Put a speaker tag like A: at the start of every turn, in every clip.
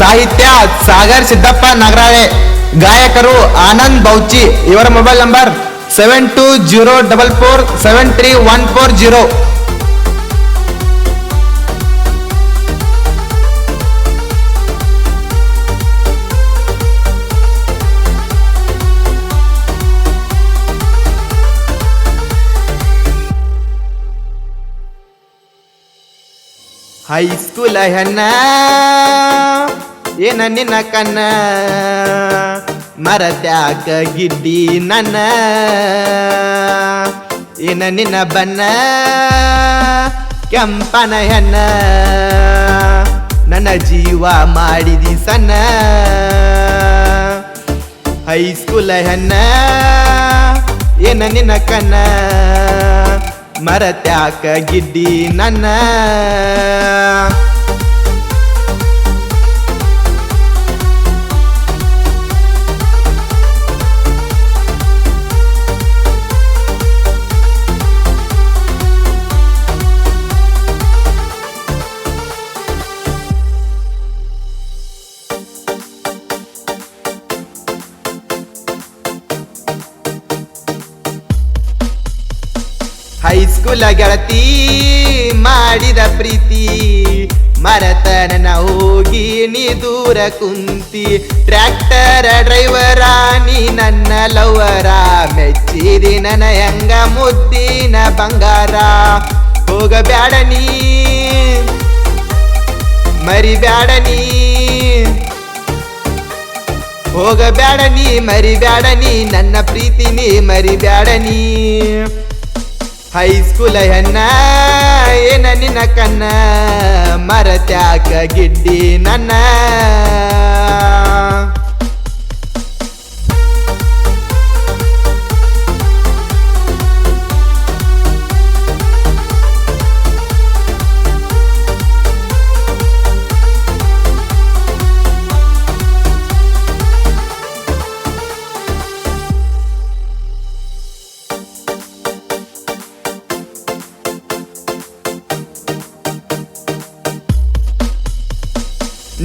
A: ಸಾಹಿತ್ಯ ಸಾಗರ್ ಸಿದ್ದಪ್ಪ ನಗರಾಳೆ ಗಾಯಕರು ಆನಂದ್ ಬೌಚಿ ಇವರ mobile number seven two zero double four seven three one four zero ಹೈಸ್ಕೂಲ ಹೆಣ್ಣ ಏನ ನಿನ್ನ ಕನ್ನ ಮರತ್ಯಾಕ ಗಿಡ್ಡಿ ನನ್ನ. ಏನ ನಿನ್ನ ಬಣ್ಣ? ಕೆಂಪನ ಹೆನ್ನ ನನ್ನ ಜೀವ ಮಾಡಿದಿ ಸಣ್ಣ. ಹೈಸ್ಕೂಲ ಹೆನ್ನ ಏನ ನಿನ್ನ ಕನ್ನ ಮರತ್ಯಾಕ ಗಿಡ್ಡಿ ನನ್ನ. ಹೈಸ್ಕೂಲ ಗೆಳತಿ ಮಾಡಿದ ಪ್ರೀತಿ. ಮರತನ ಹೋಗಿ ನೀ ದೂರ ಕುಂತಿ. ಟ್ರ್ಯಾಕ್ಟರ್ ಡ್ರೈವರ ನೀ ನನ್ನ ಲವರ ಮೆಚ್ಚಿದಿ ಹೆಂಗ ಮುದ್ದಿನ ಬಂಗಾರ. ಹೋಗಬ್ಯಾಡ ನೀ, ಮರಿಬ್ಯಾಡ ನೀ. ಹೋಗಬ್ಯಾಡ ನೀ, ಮರಿಬ್ಯಾಡ ನೀ. ನನ್ನ ಪ್ರೀತಿ ನೀ ಮರಿಬ್ಯಾಡ ನೀ. ಹೈಸ್ಕೂಲ ಹೆಣ್ಣ ಏನ ನಿನ್ನ ಕಣ್ಣ? ಮರತ್ಯಾಕ ಗಿಡ್ಡಿ ನನ್ನ.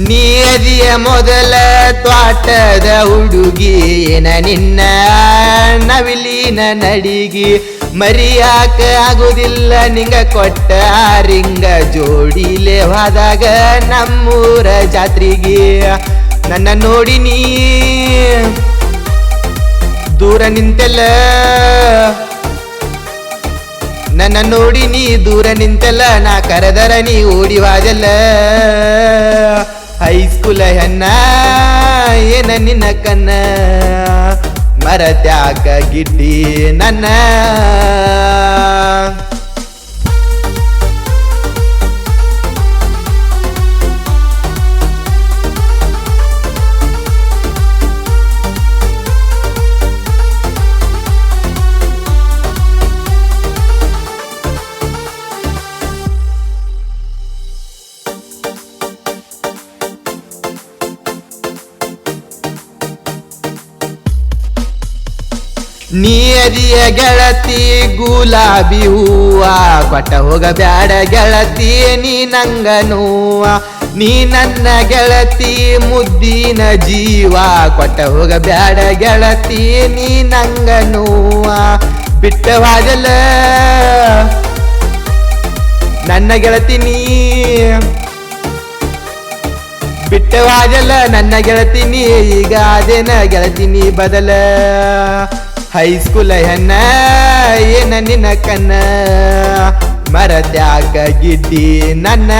A: ನೀದಿಯ ಮೊದಲ ತ್ವಾಟದ ಹುಡುಗಿ ಏನ ನಿನ್ನ ನವಿಲಿನ ನಡಿಗಿ ಮರಿಯಾಕ ಆಗುದಿಲ್ಲ, ನಿಂಗ ಕೊಟ್ಟ ರಿಂಗ ಜೋಡಿಲೆ ಹೋದಾಗ ನಮ್ಮೂರ ಜಾತ್ರೆಗೆ. ನನ್ನ ನೋಡಿ ನೀ ದೂರ ನಿಂತೆಲ್ಲ. ನನ್ನ ನೋಡಿ ನೀ ದೂರ ನಿಂತೆಲ್ಲ, ನಾ ಕರೆದರ ನೀ ಓಡಿ ಹೋದಲ್ಲ. ಹೈಸ್ಕೂಲ ಹೆಣ್ಣ ಏನ ನಿನ್ನ ಕನ್ನ ಮರತ್ಯಾಕ ಗಿಡ್ಡಿ ನನ್ನ. ನೀಯದಿಯ ಗೆಳತಿ, ಗುಲಾಬಿ ಹೂವ. ಕೊಟ್ಟ ಹೋಗ ಬ್ಯಾಡ ಗೆಳತಿ, ನೀ ನಂಗ ನೋವ ನೀ ನನ್ನ ಗೆಳತಿ, ಮುದ್ದಿನ ಜೀವ. ಕೊಟ್ಟ ಹೋಗ ಬ್ಯಾಡ ಗೆಳತಿ, ನೀ ನಂಗ ನೋವ ಬಿಟ್ಟ ಹೋಗಲ್ಲ. ನನ್ನ ಗೆಳತಿ ನೀ. ಬಿಟ್ಟವಾಗಲ ನನ್ನ ಗೆಳತಿನಿ ಈಗ ಅದೇನ ಗೆಳತಿನಿ ಬದಲ. ಹೈಸ್ಕೂಲ ಹೆಣ್ಣ ಏನ ನಿನ್ನ ಕನ್ನ ಮರದ್ಯಾಗ ಗಿಡ್ಡಿ ನನ್ನ.